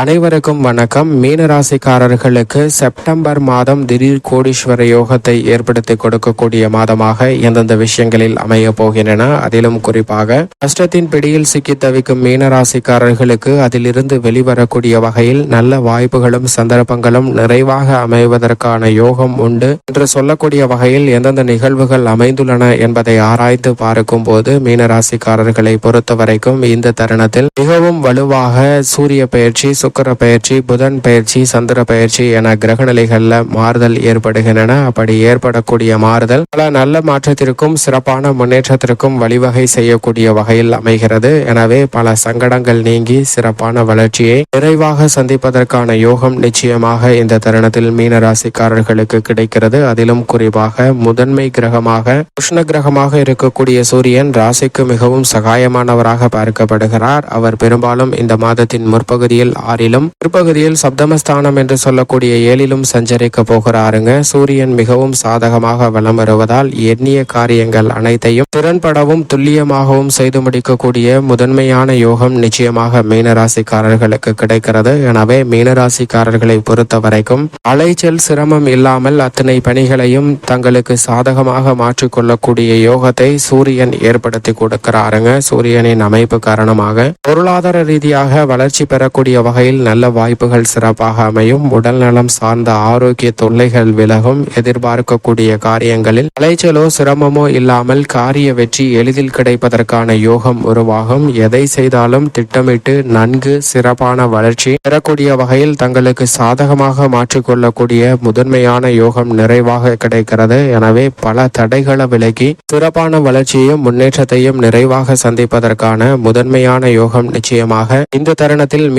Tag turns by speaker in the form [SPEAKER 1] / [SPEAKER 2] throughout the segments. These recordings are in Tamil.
[SPEAKER 1] அனைவருக்கும் வணக்கம். மீனராசிக்காரர்களுக்கு செப்டம்பர் மாதம் திடீர் கோடீஸ்வர யோகத்தை ஏற்படுத்தி கொடுக்கக்கூடிய மாதமாக எந்தெந்த விஷயங்களில் அமைய போகின்றன அதிலும் குறிப்பாக கஷ்டத்தின் பிடியில் சிக்கி தவிக்கும் மீனராசிக்காரர்களுக்கு அதிலிருந்து வெளிவரக்கூடிய வகையில் நல்ல வாய்ப்புகளும் சந்தர்ப்பங்களும் நிறைவாக அமைவதற்கான யோகம் உண்டு. என்று சொல்லக்கூடிய வகையில் எந்தெந்த நிகழ்வுகள் அமைந்துள்ளன என்பதை ஆராய்ந்து பார்க்கும் போது மீனராசிக்காரர்களை பொறுத்தவரைக்கும் இந்த தருணத்தில் மிகவும் வலுவாக சூரிய பயிற்சி சுக்கர பயிற்சி புதன் பயிற்சி சந்திர பயிற்சி என கிரகநிலைகளில் மாறுதல் ஏற்படுகின்றன. அப்படி ஏற்படக்கூடிய மாறுதல் பல நல்ல மாற்றத்திற்கும் சிறப்பான முன்னேற்றத்திற்கும் வழிவகை செய்யக்கூடிய வகையில் அமைகிறது. எனவே பல சங்கடங்கள் நீங்கி சிறப்பான வளர்ச்சியை நிறைவாக சந்திப்பதற்கான யோகம் நிச்சயமாக இந்த தருணத்தில் மீன ராசிக்காரர்களுக்கு கிடைக்கிறது. அதிலும் குறிப்பாக முதன்மை கிரகமாக உஷ்ண கிரகமாக இருக்கக்கூடிய சூரியன் ராசிக்கு மிகவும் சகாயமானவராக பார்க்கப்படுகிறார். அவர் பெரும்பாலும் இந்த மாதத்தின் முற்பகுதியில் ஆறிலும் பிற்பகுதியில் சப்தமஸ்தானம் என்று சொல்லக்கூடிய ஏழிலும் சஞ்சரிக்க போகிறாருங்க. சூரியன் மிகவும் சாதகமாக வலம் வருவதால் எண்ணிய காரியங்கள் அனைத்தையும் திறன்படவும் துல்லியமாகவும் செய்து முடிக்கக்கூடிய முதன்மையான யோகம் நிச்சயமாக மீனராசிக்காரர்களுக்கு கிடைக்கிறது. எனவே மீனராசிக்காரர்களை பொறுத்த வரைக்கும் அலைச்சல் சிரமம் இல்லாமல் அத்தனை பணிகளையும் தங்களுக்கு சாதகமாக மாற்றிக்கொள்ளக்கூடிய யோகத்தை சூரியன் ஏற்படுத்தி கொடுக்கிறாருங்க. சூரியனின் அமைப்பு காரணமாக பொருளாதார ரீதியாக வளர்ச்சி பெறக்கூடிய வகையில் நல்ல வாய்ப்புகள் சிறப்பாக அமையும். உடல் நலம் சார்ந்த ஆரோக்கிய தொல்லைகள் விலகும். எதிர்பார்க்கக்கூடிய காரியங்களில் அலைச்சலோ சிரமமோ இல்லாமல் காரிய வெற்றி எளிதில் கிடைப்பதற்கான யோகம் உருவாகும். எதை செய்தாலும் திட்டமிட்டு நன்கு சிறப்பான வளர்ச்சி பெறக்கூடிய வகையில் தங்களுக்கு சாதகமாக மாற்றிக்கொள்ளக்கூடிய முதன்மையான யோகம் நிறைவாக கிடைக்கிறது. எனவே பல தடைகளை விலகி சிறப்பான வளர்ச்சியையும் முன்னேற்றத்தையும் நிறைவாக சந்திப்பதற்கான முதன்மையான யோகம் நிச்சயமாக. இந்த தருணத்தில்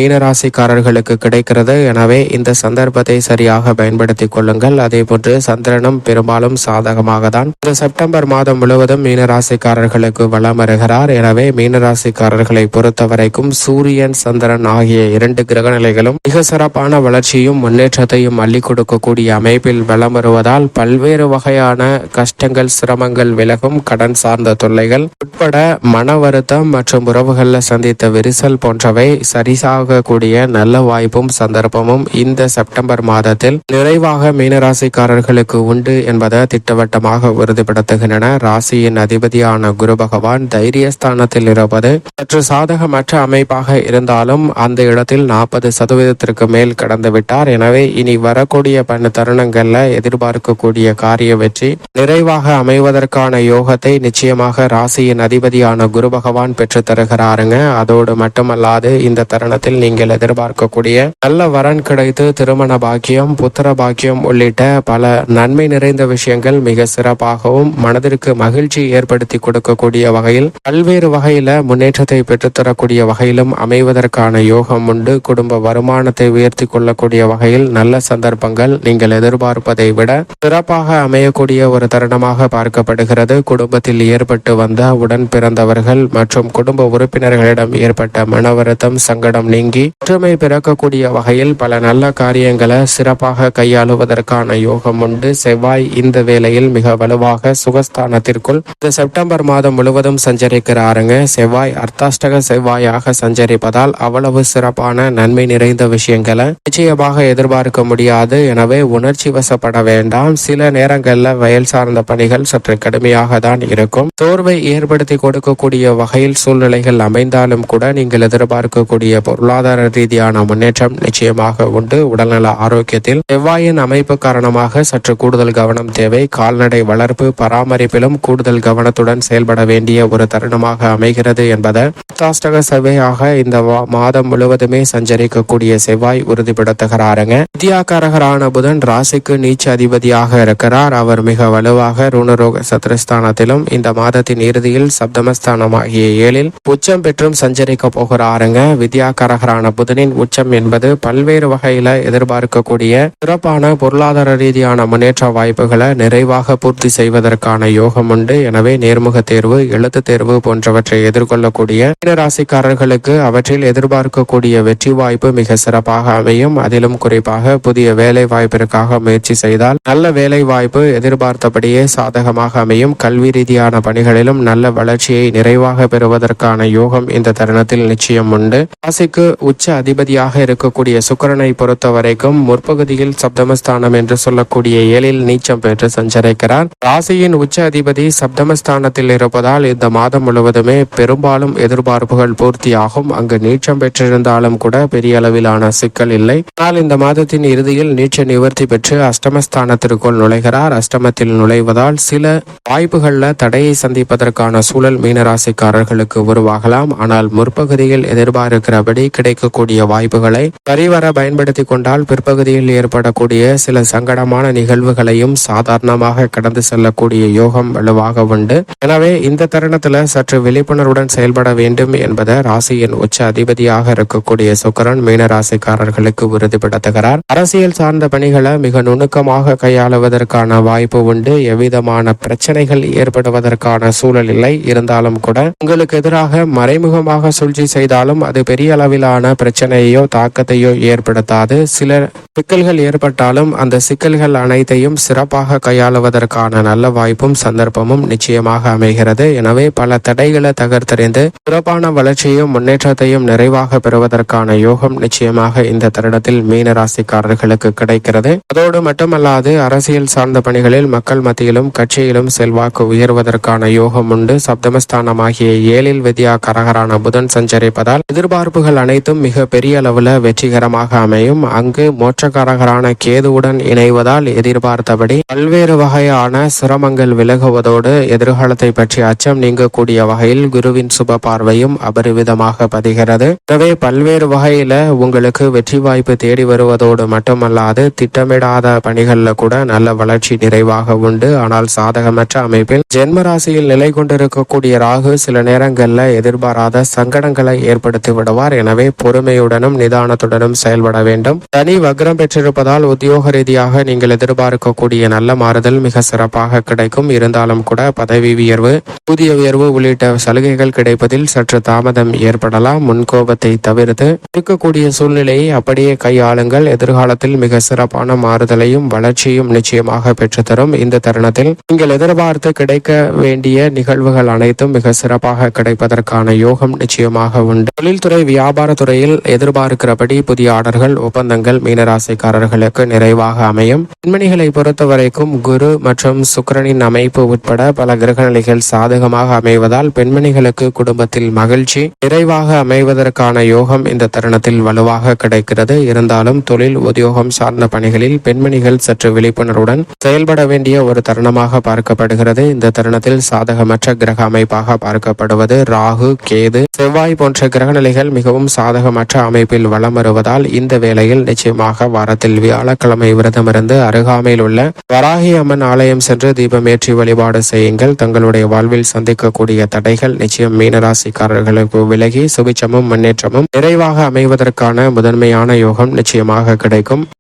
[SPEAKER 1] ராசிக்காரர்களுக்கு கிடைக்கிறது. எனவே இந்த சந்தர்ப்பத்தை சரியாக பயன்படுத்திக் கொள்ளுங்கள். அதே போன்று சந்திரனும் பெரும்பாலும் சாதகமாக தான் இந்த செப்டம்பர் மாதம் முழுவதும் மீனராசிக்காரர்களுக்கு வளம் வருகிறார். எனவே மீனராசிக்காரர்களை பொறுத்தவரைக்கும் சூரியன் சந்திரன் ஆகிய இரண்டு கிரக நிலைகளும் மிக சிறப்பான வளர்ச்சியும் முன்னேற்றத்தையும் அள்ளி கொடுக்கக்கூடிய அமைப்பில் வளம் வருவதால் பல்வேறு வகையான கஷ்டங்கள் சிரமங்கள் விலகும். கடன் சார்ந்த தொல்லைகள் உட்பட மன வருத்தம் மற்றும் உறவுகளில் சந்தித்த விரிசல் போன்றவை சரிசாகக்கூடிய நல்ல வாய்ப்பும் சந்தர்ப்பமும் இந்த செப்டம்பர் மாதத்தில் நிறைவாக மீனராசிக்காரர்களுக்கு உண்டு என்பதை திட்டவட்டமாக உறுதிப்படுத்துகின்றன. ராசியின் அதிபதியான குரு பகவான் தைரியஸ்தானத்தில் இருப்பது சற்று சாதகமற்ற அமைப்பாக இருந்தாலும் அந்த இடத்தில் நாற்பது சதவீதத்திற்கு மேல் கடந்து விட்டார் எனவே இனி வரக்கூடிய பல தருணங்கள்ல எதிர்பார்க்கக்கூடிய காரிய வெற்றி நிறைவாக அமைவதற்கான யோகத்தை நிச்சயமாக ராசியின் அதிபதியான குரு பகவான் பெற்று தருகிறாருங்க அதோடு மட்டுமல்லாது இந்த தருணத்தில் நீங்கள் எதிர்பார்க்கக்கூடிய நல்ல வரன் கிடைத்து திருமண பாக்கியம் புத்திர பாக்கியம் உள்ளிட்ட பல நன்மை நிறைந்த விஷயங்கள் மிக சிறப்பாகவும் மனதிற்கு மகிழ்ச்சி ஏற்படுத்தி கொடுக்கக்கூடிய வகையில் பல்வேறு வகையில முன்னேற்றத்தை பெற்றுத்தரக்கூடிய வகையிலும் அமைவதற்கான யோகம் உண்டு. குடும்ப வருமானத்தை உயர்த்தி கொள்ளக்கூடிய வகையில் நல்ல சந்தர்ப்பங்கள் நீங்கள் எதிர்பார்ப்பதை விட சிறப்பாக அமையக்கூடிய ஒரு தருணமாக பார்க்கப்படுகிறது. குடும்பத்தில் ஏற்பட்டு வந்த உடன் பிறந்தவர்கள் மற்றும் குடும்ப உறுப்பினர்களிடம் ஏற்பட்ட மன வருத்தம் சங்கடம் நீங்கி ஒற்றுமை பிறக்கக்கூடிய வகையில் பல நல்ல காரியங்களை சிறப்பாக கையாளுவதற்கான யோகம் உண்டு. செவ்வாய் இந்த வேளையில் மிக வலுவாக சுகஸ்தானத்திற்குள் இந்த செப்டம்பர் மாதம் முழுவதும் சஞ்சரிக்கிறாருங்க. செவ்வாய் அர்த்தாஷ்டக செவ்வாயாக சஞ்சரிப்பதால் அவ்வளவு சிறப்பான நன்மை நிறைந்த விஷயங்களை நிச்சயமாக எதிர்பார்க்க முடியாது. எனவே உணர்ச்சி வசப்பட வேண்டாம். சில நேரங்களில் வயல் சார்ந்த பணிகள் சற்று கடுமையாக தான் இருக்கும். தோர்வை ஏற்படுத்தி கொடுக்கக்கூடிய வகையில் சூழ்நிலைகள் அமைந்தாலும் கூட நீங்கள் எதிர்பார்க்கக்கூடிய பொருளாதார ரீதியான முன்னேற்றம் நிச்சயமாக உண்டு. உடல்நல ஆரோக்கியத்தில் செவ்வாயின் அமைப்பு காரணமாக சற்று கூடுதல் கவனம் தேவை. கால்நடை வளர்ப்பு பராமரிப்பிலும் கூடுதல் கவனத்துடன் செயல்பட வேண்டிய ஒரு தருணமாக அமைகிறது என்பதை அஷ்டாஷ்டக இந்த மாதம் முழுவதுமே சஞ்சரிக்கக்கூடிய செவ்வாய் உறுதிப்படுத்துகிறாருங்க. வித்யாகாரகரான புதன் ராசிக்கு நீச்ச அதிபதியாக இருக்கிறார். அவர் மிக வலுவாக ருணரோக சத்ரஸ்தானத்திலும் இந்த மாதத்தின் இறுதியில் சப்தமஸ்தானமாகிய ஏழில் உச்சம் பெற்றும் சஞ்சரிக்க போகிறாருங்க. வித்யாகாரகரான புதனின் உச்சம் என்பது பல்வேறு வகையில எதிர்பார்க்கக்கூடிய சிறப்பான பொருளாதார ரீதியான முன்னேற்ற வாய்ப்புகளை நிறைவாக பூர்த்தி செய்வதற்கான யோகம் உண்டு. எனவே நேர்முக தேர்வு எழுத்து தேர்வு போன்றவற்றை எதிர்கொள்ளக்கூடிய ராசிக்காரர்களுக்கு அவற்றில் எதிர்பார்க்கக்கூடிய வெற்றி வாய்ப்பு மிக சிறப்பாக அமையும். அதிலும் குறிப்பாக புதிய வேலை வாய்ப்பிற்காக முயற்சி செய்தால் நல்ல வேலை வாய்ப்பு எதிர்பார்த்தபடியே சாதகமாக அமையும். கல்வி ரீதியான பணிகளிலும் நல்ல வளர்ச்சியை நிறைவாக பெறுவதற்கான யோகம் இந்த தருணத்தில் நிச்சயம் உண்டு. ராசிக்கு உச்ச அதிபதியாக இருக்கக்கூடிய சுக்கரனை பொறுத்த வரைக்கும் முற்பகுதியில் சப்தமஸ்தானம் என்று சொல்லக்கூடிய ஏழில் நீச்சம் பெற்று சஞ்சரிக்கிறார். ராசியின் உச்ச அதிபதி சப்தமஸ்தானத்தில் இருப்பதால் இந்த மாதம் முழுவதுமே பெரும்பாலும் எதிர்பார்ப்புகள் பூர்த்தியாகும். அங்கு நீச்சம் பெற்றிருந்தாலும் கூட பெரிய அளவிலான சிக்கல் இல்லை. ஆனால் இந்த மாதத்தின் இறுதியில் நீச்ச நிவர்த்தி பெற்று அஷ்டமஸ்தானத்திற்குள் நுழைகிறார். அஷ்டமத்தில் நுழைவதால் சில வாய்ப்புகள்ல தடையை சந்திப்பதற்கான சூழல் மீனராசிக்காரர்களுக்கு உருவாகலாம். ஆனால் முற்பகுதியில் எதிர்பார்க்கிறபடி கிடைக்கக்கூடிய வாய்ப்புகளை சரிவர பயன்படுத்தி கொண்டால் பிற்பகுதியில் ஏற்படக்கூடிய சில சங்கடமான நிகழ்வுகளையும் சாதாரணமாக கடந்து செல்லக்கூடிய யோகம் வலுவாக உண்டு. எனவே இந்த தருணத்துல சற்று விழிப்புணர்வுடன் செயல்பட வேண்டும் என்பதை ராசியின் உச்ச அதிபதியாக இருக்கக்கூடிய சுக்கரன் மீனராசிக்காரர்களுக்கு உறுதிப்படுத்துகிறார். அரசியல் சார்ந்த பணிகளை மிக நுணுக்கமாக கையாளுவதற்கான வாய்ப்பு உண்டு. எவ்விதமான பிரச்சனைகள் ஏற்படுவதற்கான சூழல் இல்லை. இருந்தாலும் கூட உங்களுக்கு எதிராக மறைமுகமாக சூழ்ச்சி செய்தாலும் அது பெரிய அளவிலான பிரச்சனையோ தாக்கத்தையோ ஏற்படுத்தாது. சில சிக்கல்கள் ஏற்பட்டாலும் அந்த சிக்கல்கள் அனைத்தையும் சிறப்பாக கையாளுவதற்கான நல்ல வாய்ப்பும் சந்தர்ப்பமும் நிச்சயமாக அமைகிறது. எனவே பல தடைகளை தகர்த்தெறிந்து சிறப்பான வளர்ச்சியும் முன்னேற்றத்தையும் நிறைவாக பெறுவதற்கான யோகம் நிச்சயமாக இந்த தருணத்தில் மீன ராசிக்காரர்களுக்கு கிடைக்கிறது. அதோடு மட்டுமல்லாது அரசியல் சார்ந்த பணிகளில் மக்கள் மத்தியிலும் கட்சியிலும் செல்வாக்கு உயர்வதற்கான யோகம் உண்டு. சப்தமஸ்தானமாகிய ஏழில் வித்யா கரகரான புதன் சஞ்சரிப்பதால் எதிர்பார்ப்புகள் அனைத்தும் மிக பெரிய அளவில் வெற்றிகரமாக அமையும். அங்கு மோட்சக்காரகரான கேதுவுடன் இணைவதால் எதிர்பார்த்தபடி பல்வேறு வகையான சிரமங்கள் விலகுவதோடு எதிர்காலத்தை பற்றி அச்சம் நீங்கக்கூடிய வகையில் குருவின் சுப பார்வையும் அபரிவிதமாக பதிகிறது. எனவே பல்வேறு வகையில உங்களுக்கு வெற்றி வாய்ப்பு தேடி வருவதோடு மட்டுமல்லாது திட்டமிடாத பணிகள்ல கூட நல்ல வளர்ச்சி நிறைவாக உண்டு. ஆனால் சாதகமற்ற அமைப்பில் ஜென்ம ராசியில் நிலை கொண்டிருக்கக்கூடிய ராகு சில நேரங்களில் எதிர்பாராத சங்கடங்களை ஏற்படுத்தி விடுவார். எனவே பொறுமை பொறுமையுடனும் நிதானத்துடனும் செயல்பட வேண்டும். தனி வக்ரம் பெற்றிருப்பதால் உத்தியோக ரீதியாக நீங்கள் எதிர்பார்க்கக்கூடிய நல்ல மாறுதல் மிக சிறப்பாக கிடைக்கும். இருந்தாலும் கூட பதவி உயர்வு ஊதிய உயர்வு உள்ளிட்ட சலுகைகள் கிடைப்பதில் சற்று தாமதம் ஏற்படலாம். முன்கோபத்தை தவிர்த்து இருக்கக்கூடிய சூழ்நிலையை அப்படியே கையாளுங்கள். எதிர்காலத்தில் மிக சிறப்பான மாறுதலையும் வளர்ச்சியும் நிச்சயமாக பெற்றுத்தரும். இந்த தருணத்தில் நீங்கள் எதிர்பார்த்து கிடைக்க வேண்டிய நிகழ்வுகள் அனைத்தும் மிக சிறப்பாக கிடைப்பதற்கான யோகம் நிச்சயமாக உண்டு. தொழில்துறை வியாபார துறையில் எதிர்பார்க்கிறபடி புதிய ஆர்டர்கள் ஒப்பந்தங்கள் மீனராசிக்காரர்களுக்கு நிறைவாக அமையும். பெண்மணிகளை பொறுத்தவரைக்கும் குரு மற்றும் சுக்கிரனின் அமைப்பு உட்பட பல கிரகநிலைகள் சாதகமாக அமைவதால் பெண்மணிகளுக்கு குடும்பத்தில் மகிழ்ச்சி நிறைவாக அமைவதற்கான யோகம் இந்த தருணத்தில் வலுவாக கிடைக்கிறது. இருந்தாலும் தொழில் உத்தியோகம் சார்ந்த பணிகளில் பெண்மணிகள் சற்று விழிப்புணர்வுடன் செயல்பட வேண்டிய ஒரு தருணமாக பார்க்கப்படுகிறது. இந்த தருணத்தில் சாதகமற்ற கிரக அமைப்பாக பார்க்கப்படுவது ராகு கேது செவ்வாய் போன்ற கிரகநிலைகள் மிகவும் சாதகமற்ற அமைப்பில் வலம் வருவதால் இந்த வேளையில் நிச்சயமாக வாரத்தில் வியாழக்கிழமை விரதமிருந்து அருகாமையில் உள்ள வராகி அம்மன் ஆலயம் சென்று தீபம் ஏற்றி வழிபாடு செய்யுங்கள். தங்களுடைய வாழ்வில் சந்திக்கக்கூடிய தடைகள் நிச்சயம் மீனராசிக்காரர்களுக்கு விலகி சுபிச்சமும் முன்னேற்றமும் நிறைவாக அமைவதற்கான முதன்மையான யோகம் நிச்சயமாக கிடைக்கும்.